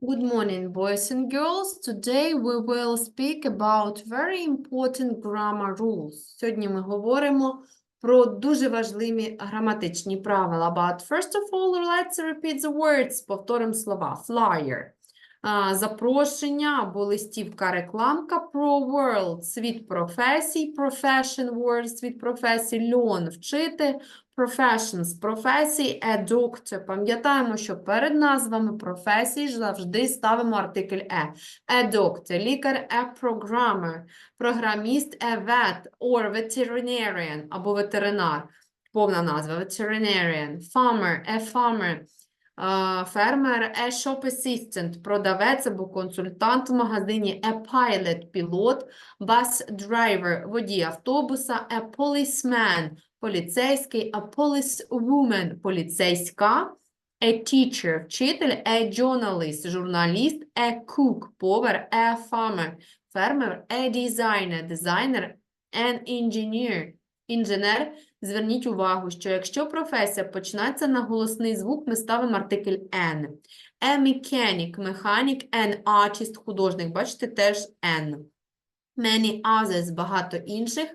Good morning, boys and girls. Today we will speak about very important grammar rules. Сьогодні ми говоримо про дуже важливі граматичні правила. But first of all, let's repeat the words. Повторимо слова. Flyer. Запрошення або листівка рекламка про world, світ професій, profession word, світ професій, льон, вчити, professions, професій, a doctor. Пам'ятаємо, що перед назвами професій завжди ставимо артикль e. A doctor, лікар, a programmer, програміст, a vet or veterinarian або ветеринар. Повна назва. Veterinarian, farmer, a farmer, а, фермер, a shop assistant, продавець або консультант в магазині, a pilot, пілот, bus driver, водій автобуса, a policeman, поліцейський, a policewoman, поліцейська, a teacher, вчитель, a journalist, журналіст, a cook, повар, a farmer, фермер, a designer, дизайнер, an engineer, інженер. Зверніть увагу, що якщо професія починається на голосний звук, ми ставимо артикль n. A mechanic, механік, an artist, художник. Бачите, теж n. Many others, багато інших.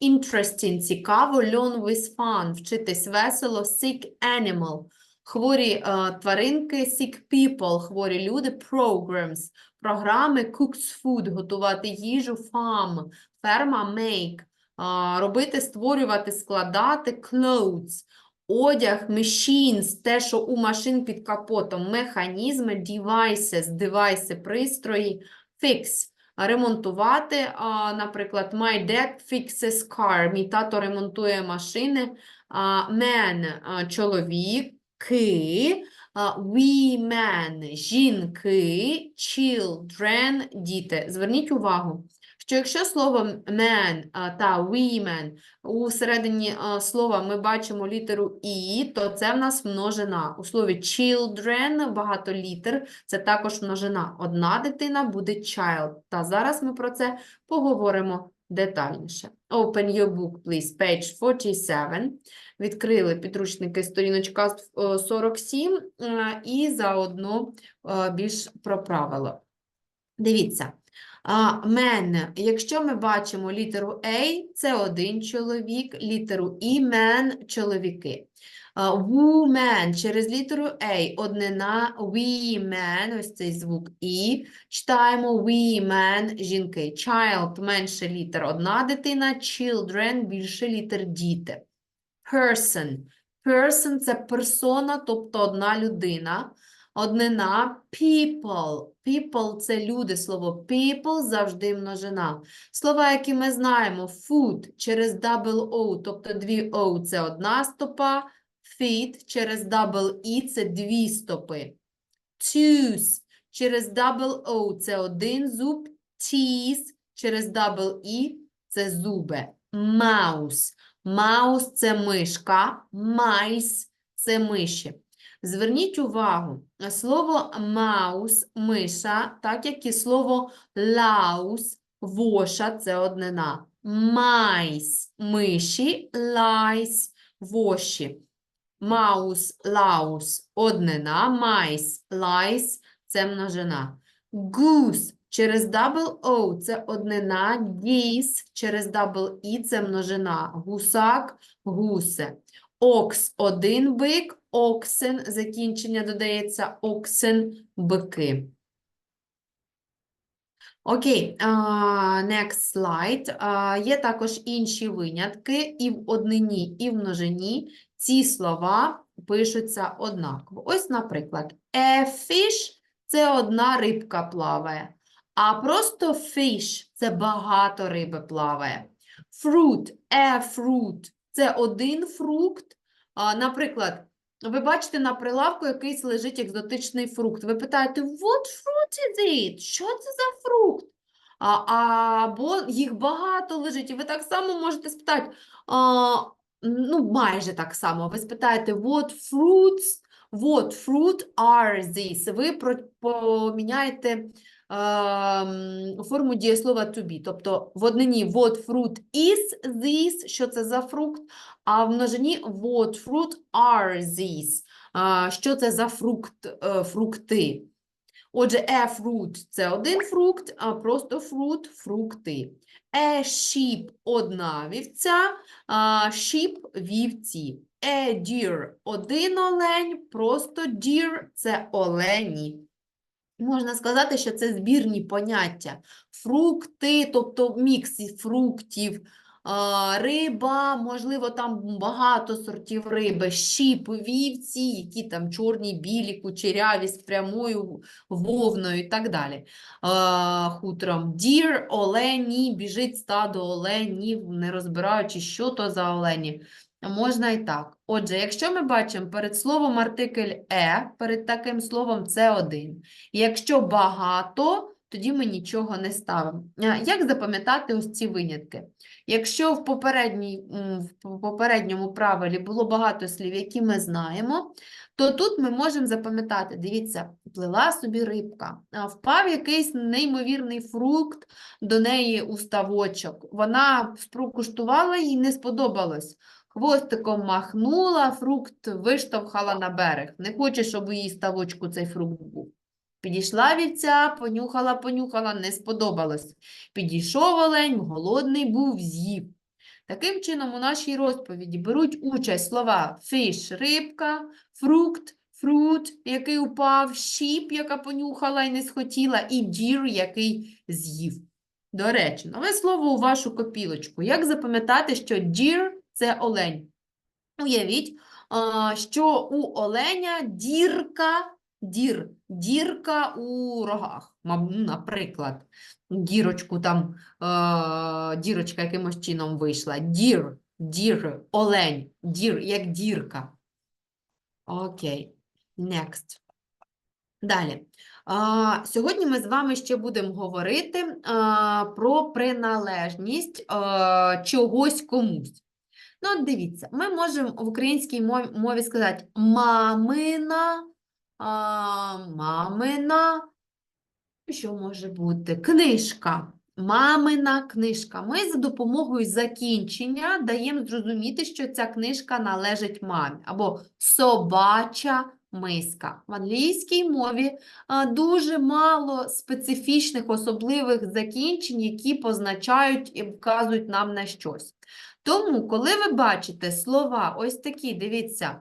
Interesting, цікаво. Learn with fun, вчитись весело. Sick animal, хворі е, тваринки. Sick people, хворі люди. Programs, програми. Cooks food, готувати їжу. Farm, ферма. Make, а, робити, створювати, складати. Clothes, одяг. Machines, те, що у машин під капотом. Механізми. Devices, девайси, пристрої. Fix, ремонтувати. Наприклад, my dad fixes car. Мій тато ремонтує машини. Man чоловіки. Women жінки. Children діти. Зверніть увагу, що якщо слово man та women у середині слова ми бачимо літеру і, то це в нас множина. У слові children багато літер, це також множина. Одна дитина буде child. Та зараз ми про це поговоримо детальніше. Open your book, please, page 47. Відкрили підручники сторіночка е, 47 е, і заодно е, більш про правило. Дивіться. Мен, якщо ми бачимо літеру A, це один чоловік, літеру І, мен, чоловіки. Woman, через літеру A, однина, women, ось цей звук І, читаємо women, жінки. Child, менше літер, одна дитина, children, більше літер, діти. Person, person – це персона, тобто одна людина. Однина people. People – це люди. Слово people завжди множина. Слова, які ми знаємо, food через double O, тобто дві O – це одна стопа. Feet через double E – це дві стопи. Tooth через double O – це один зуб. Teeth через double E – це зуби. Mouse. Mouse – це мишка. Mice – це миші. Зверніть увагу, слово маус, миша, так як і слово лаус, воша – це однина. Майс – миші, лайс – воші. Маус, лаус – однина, майс, лайс – це множина. Гус через double O – це однина, гіс через double E – це множина. Гусак – гусе. Окс – один бик, оксен, закінчення додається оксен, бики. Окей, а, next slide. А, Є також інші винятки, і в однині, і в множині ці слова пишуться однаково. Ось, наприклад, a fish – це одна рибка плаває, а просто fish – це багато риби плаває. Fruit – a fruit – це один фрукт. А, Наприклад, ви бачите на прилавку якийсь лежить екзотичний фрукт. Ви питаєте, what fruit is it? Що це за фрукт? А, або їх багато лежить, і ви так само можете спитати, а, ну, майже так само. Ви спитаєте, what fruits, what fruit are these? Ви поміняєте форму дієслова to be. Тобто в однині what fruit is this, що це за фрукт, а в множині what fruit are these? Що це за фрукт, е, фрукти? Отже, a fruit – це один фрукт, а просто фрукт – фрукти. A sheep – одна вівця, sheep – вівці. A deer – один олень, просто deer – це олені. Можна сказати, що це збірні поняття. Фрукти, тобто мікс фруктів, риба, можливо, там багато сортів риби, щіп, вівці, які там чорні, білі, кучеряві, з прямою вовною і так далі. Хутром. Дір, олені, біжить стадо оленів, не розбираючи, що то за олені. Можна і так. Отже, якщо ми бачимо перед словом артикль е, перед таким словом це один. Якщо багато, тоді ми нічого не ставимо. Як запам'ятати ось ці винятки? Якщо в, в попередньому правилі було багато слів, які ми знаємо, то тут ми можемо запам'ятати, дивіться, плила собі рибка, впав якийсь неймовірний фрукт до неї у ставочок. Вона спробувала, їй не сподобалось. Хвостиком махнула, фрукт виштовхала на берег. Не хоче, щоб у її ставочку цей фрукт був. Підійшла вівця, понюхала, понюхала, не сподобалось. Підійшов олень, голодний був, з'їв. Таким чином, у нашій розповіді беруть участь слова fish – рибка, фрукт – фрут, який упав, sheep, яка понюхала і не схотіла, і deer, який з'їв. До речі, нове слово у вашу копілочку. Як запам'ятати, що deer – це олень? Уявіть, що у оленя дірка, дір, дірка у рогах. Ну, Наприклад, дірочку там, дірочка якимось чином вийшла. Дір, дір, олень, дір, як дірка. Окей, next. Далі. Сьогодні ми з вами ще будемо говорити про приналежність чогось комусь. Ну, дивіться, ми можемо в українській мові сказати мамина, а, мамина, що може бути? Книжка. Мамина книжка. Ми за допомогою закінчення даємо зрозуміти, що ця книжка належить мамі. Або собача миска. В англійській мові дуже мало специфічних особливих закінчень, які позначають і вказують нам на щось. Тому, коли ви бачите слова ось такі, дивіться,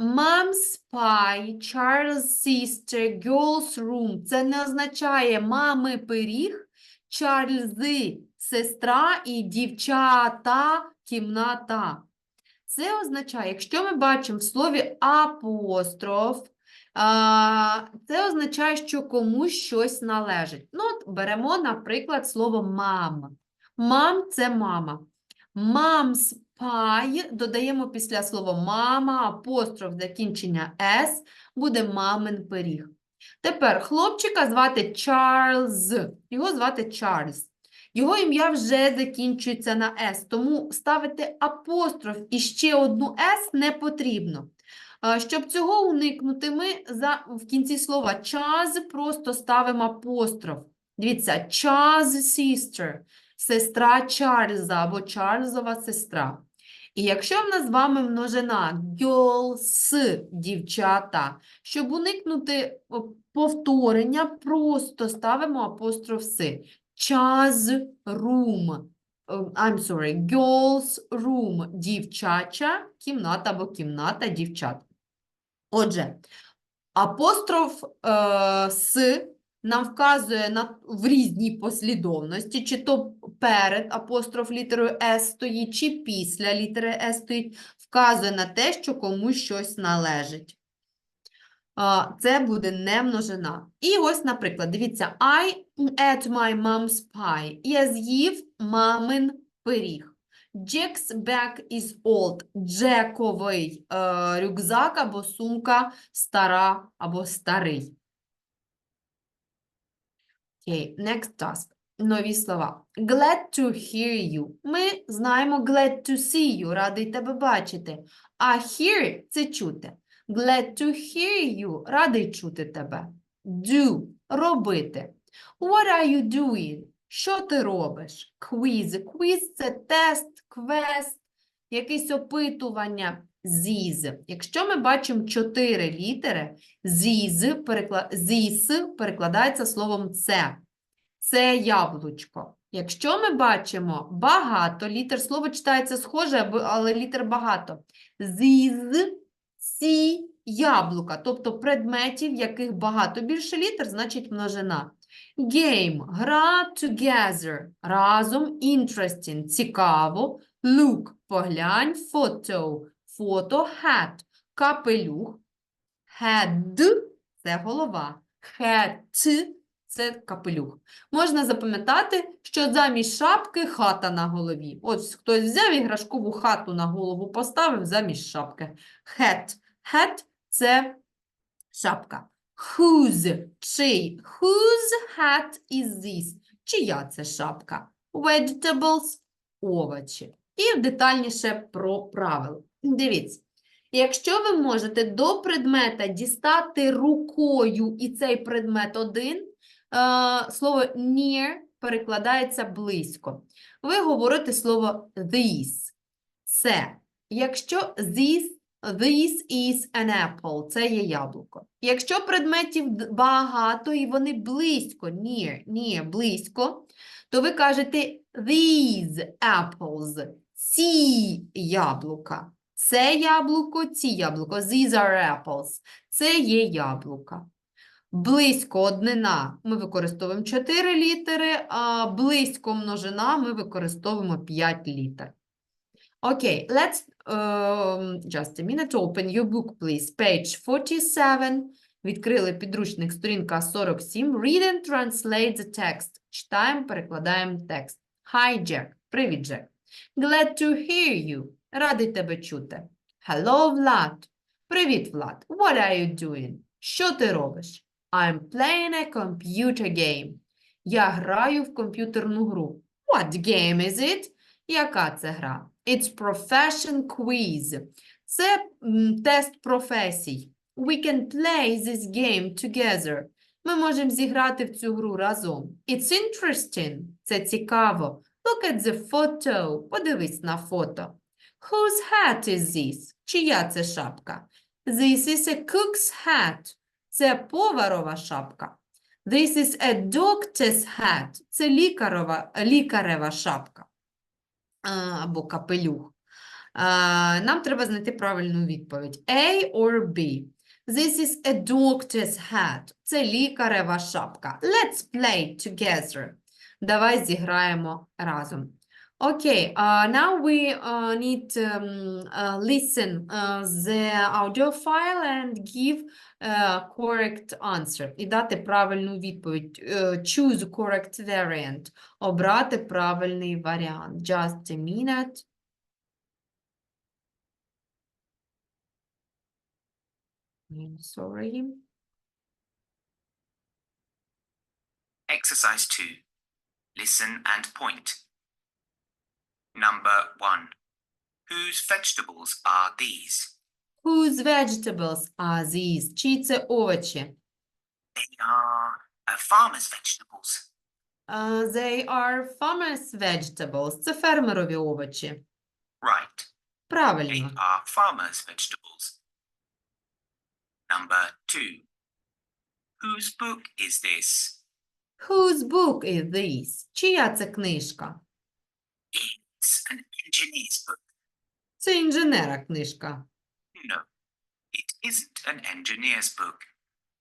Mom's pie, Charles sister, girl's room. Це не означає мами пиріг, Чарльзи сестра і дівчата кімната. Це означає, якщо ми бачимо в слові апостроф, це означає, що комусь щось належить. Ну, от беремо, наприклад, слово мам. Мам це мама. Mom's pie додаємо після слова мама, апостроф закінчення с, буде мамин пиріг. Тепер хлопчика звати Чарльз. Його звати Чарльз. Його ім'я вже закінчується на С, тому ставити апостроф і ще одну С не потрібно. Щоб цього уникнути, ми за, в кінці слова час просто ставимо апостроф. Дивіться, Charles sister, сестра Чарльза або Чарльзова сестра. І якщо в нас з вами множина girls, дівчата, щоб уникнути повторення, просто ставимо апостроф «си». Час room. I'm sorry, girls room, дівчача кімната або кімната дівчат. Отже, апостроф е, «с» нам вказує на, в різній послідовності, чи то перед апостроф літерою «с» стоїть, чи після літери «с» стоїть, вказує на те, що комусь щось належить. Це буде не множина. І ось, наприклад, дивіться, I ate my mom's pie. Я з'їв мамин пиріг. Jack's bag is old. Джековий е, рюкзак або сумка стара або старий. Окей, next task. Нові слова. Glad to hear you. Ми знаємо glad to see you, радий тебе бачити. А hear – це чути. Glad to hear you, радий чути тебе. Do – робити. What are you doing? Що ти робиш? Quiz. Quiz – це тест, квест, якесь опитування. These. Якщо ми бачимо чотири літери, these перекла... this перекладається словом це. Це яблучко. Якщо ми бачимо багато літер, слово читається схоже, але літер багато. These, ці яблука, тобто предметів, яких багато більше літер, значить множина. Game – гра together, разом, interesting, цікаво. Look – поглянь, photo, фото, hat, капелюх. Head – це голова. Hat – це капелюх. Можна запам'ятати, що замість шапки хата на голові. Ось хтось взяв іграшкову хату на голову поставив замість шапки. Hat. Hat – це шапка. Whose – чий? Whose hat is this? Чия це шапка? Vegetables – овочі. І детальніше про правила. Дивіться. Якщо ви можете до предмета дістати рукою і цей предмет один, е, слово near перекладається близько. Ви говорите слово this. Це. Якщо this, this is an apple, це є яблуко. Якщо предметів багато і вони близько, near, near, близько, то ви кажете these apples, ці яблука. Це яблуко, ці яблуко. These are apples. Це є яблука. Близько однина ми використовуємо 4 літери, а близько множина ми використовуємо 5 літер. Окей, let's um, just a minute. Open your book, please. Page 47. Відкрили підручник, сторінка 47. Read and translate the text. Читаємо, перекладаємо текст. Hi, Jack. Привіт, Джек. Glad to hear you. Радий тебе чути. Hello, Vlad. Привіт, Влад. What are you doing? Що ти робиш? I'm playing a computer game. Я граю в комп'ютерну гру. What game is it? Яка це гра? It's profession quiz. Це м, тест професій. We can play this game together. Ми можемо зіграти в цю гру разом. It's interesting. Це цікаво. Look at the photo. Подивись на фото. Whose hat is this? Чия це шапка? This is a cook's hat. Це поварова шапка. This is a doctor's hat. Це лікарова, лікарева шапка. Або капелюх. Нам треба знайти правильну відповідь. A or B. This is a doctor's hat. Це лікарева шапка. Let's play together. Давай зіграємо разом. Okay, uh, now we uh, need um, uh, listen uh, the audio file and give uh, correct answer. І дати правильну відповідь. Uh, choose correct variant. Обрати правильний варіант. Just a minute. I'm sorry. Exercise 2. Listen and point. Number 1. Whose vegetables are these? Whose vegetables are these? Чиї це овочі? They are a farmer's vegetables. Uh, they are farmer's vegetables. Це фермерові овочі. Right. They Правильно. are farmer's vegetables. Number 2. Whose book is this? Whose book is this? Чия це книжка? It's an engineer's book. Це інженера книжка. No, it isn't an engineer's book.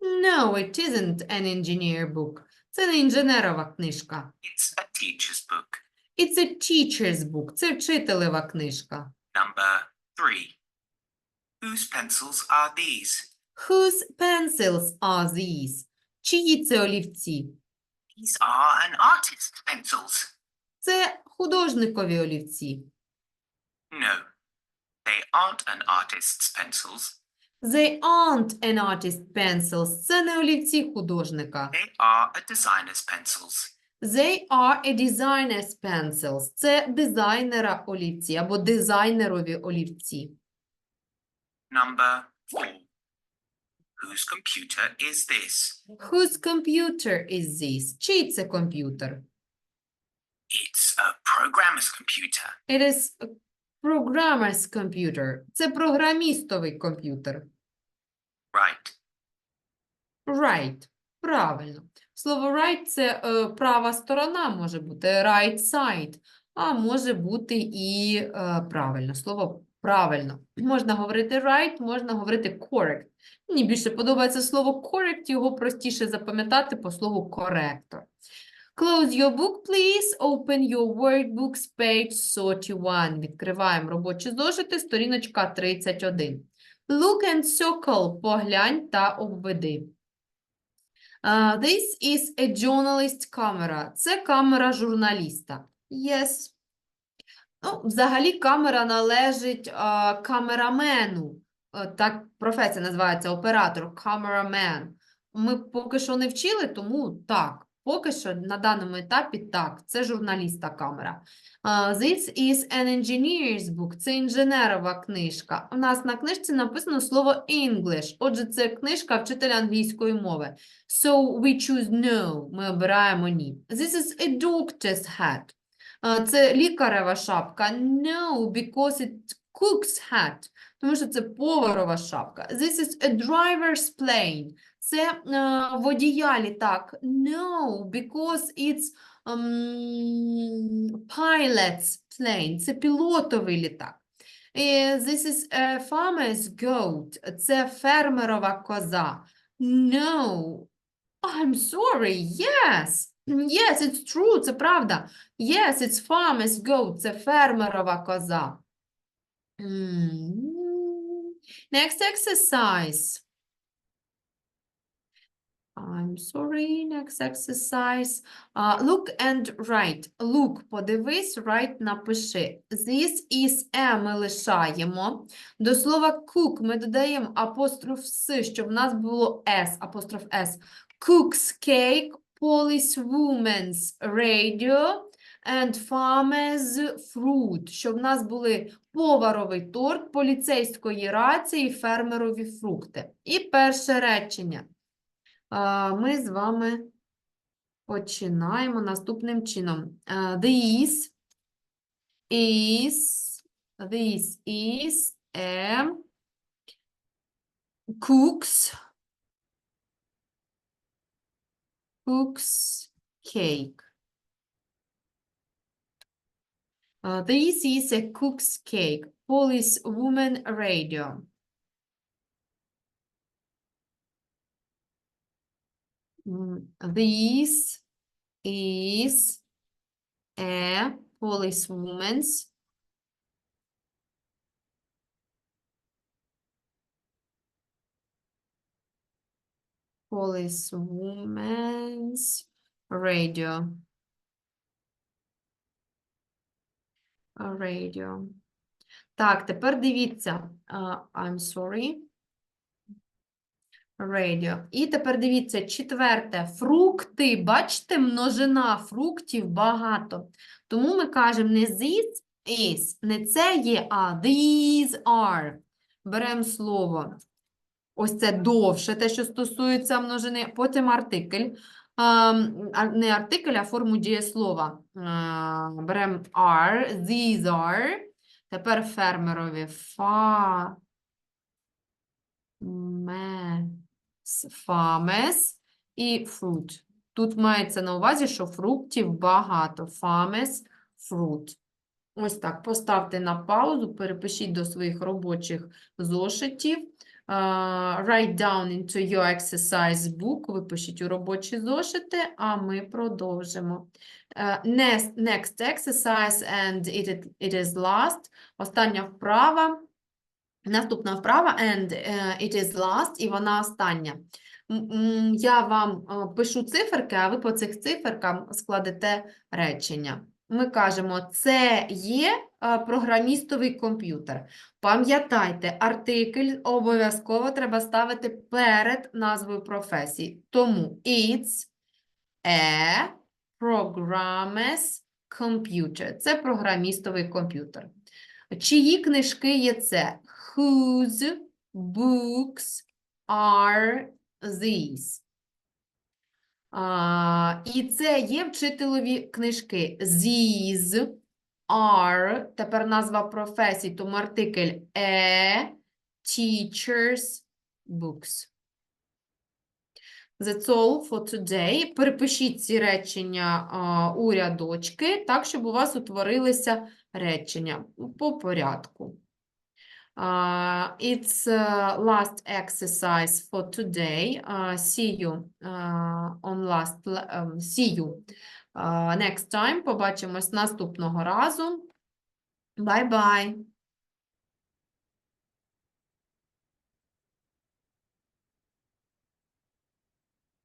No, it isn't an engineer book. Це не інженерова книжка. It's a teacher's book. It's a teacher's book. Це вчителева книжка. Number 3. Whose pencils are these? Whose pencils are these? Чиї це олівці? These are an artist's pencils. Це художникові олівці. No, they aren't an artist's pencils. They aren't an artist's pencils. Це не олівці художника. They are a designer's pencils. They are a designer's pencils. Це дизайнера олівці або дизайнерові олівці. Number 4. Whose computer is this? Whose computer is this? Чий це комп'ютер? It's a programmer's computer. It is Programmer's computer. Це програмістовий комп'ютер. Right. Right. Правильно. Слово right – це е, права сторона може бути, right side, а може бути і е, правильно. Слово правильно. Можна говорити right, можна говорити correct. Мені більше подобається слово correct, його простіше запам'ятати по слову corrector. Close your book, please. Open your word books, page 31. Відкриваємо робочі зошити, сторіночка 31. Look and circle. Поглянь та обведи. Uh, this is a journalist camera. Це камера журналіста. Yes. Ну, взагалі камера належить а, камерамену. Е, Так професія називається оператор, cameraman. Ми поки що не вчили, тому так. Поки що на даному етапі так. Це журналіста камера. Uh, this is an engineer's book. Це інженерова книжка. У нас на книжці написано слово English. Отже, це книжка вчителя англійської мови. So we choose no. Ми обираємо ні. This is a doctor's hat. А, Це лікарева шапка. No, because it cook's hat. Тому що це поварова шапка. This is a driver's plane. Це е, водія літак. No, because it's um, pilot's plane. Це пілотовий літак. Е, This is a farmer's goat. Це фермерова коза. No, I'm sorry. Yes. Yes, it's true. Це правда. Yes, it's farmer's goat. Це фермерова коза. Next exercise. I'm sorry. Next exercise. Uh, look and write. Look, подивись, write, напиши. This is a ми лишаємо. До слова cook ми додаємо апостроф с, щоб в нас було s, апостроф s. Cook's cake, policewoman's radio and farmer's fruit. Щоб в нас були поваровий торт, поліцейської рації, фермерові фрукти. І перше речення. Ми з вами починаємо наступним чином. This is, this is a cook's cook's cake. Uh, this is a cook's cake. Police woman radio. Mm, This is a policewoman's policewoman's radio. A Radio. Так, тепер дивіться. а, I'm sorry. Radio. І тепер дивіться, четверте. Фрукти. Бачите, множина фруктів багато. Тому ми кажемо не this is, не це є, а these are. Беремо слово. Ось це довше, те, що стосується множини. Потім артикль. А, Не артикль, а форму дієслова. Беремо are, these are. Тепер фермерові. Фа. Ме. Фамес і fruit. Тут мається на увазі, що фруктів багато. Фамес, fruit. Ось так. Поставте на паузу, перепишіть до своїх робочих зошитів. Uh, write down into your exercise book. Випишіть у робочі зошити, а ми продовжимо. Uh, next, next exercise and it, it is last. Остання вправа. Наступна вправа and е, it is last, і вона остання. Я вам е, пишу циферки, а ви по цих циферкам складете речення. Ми кажемо, це є е, програмістовий комп'ютер. Пам'ятайте, артикль обов'язково треба ставити перед назвою професії. Тому it's a programmer's computer. Це програмістовий комп'ютер. Чиї книжки є це? Whose books are these? А, і це є вчителеві книжки. These are, тепер назва професій, тому артикль a teacher's books. That's all for today. Перепишіть ці речення а, у рядочки, так, щоб у вас утворилися речення по порядку. Uh, it's uh, last exercise for today. Uh, see you uh, on last um, see you uh, next time. Побачимось наступного разу. Bye-bye.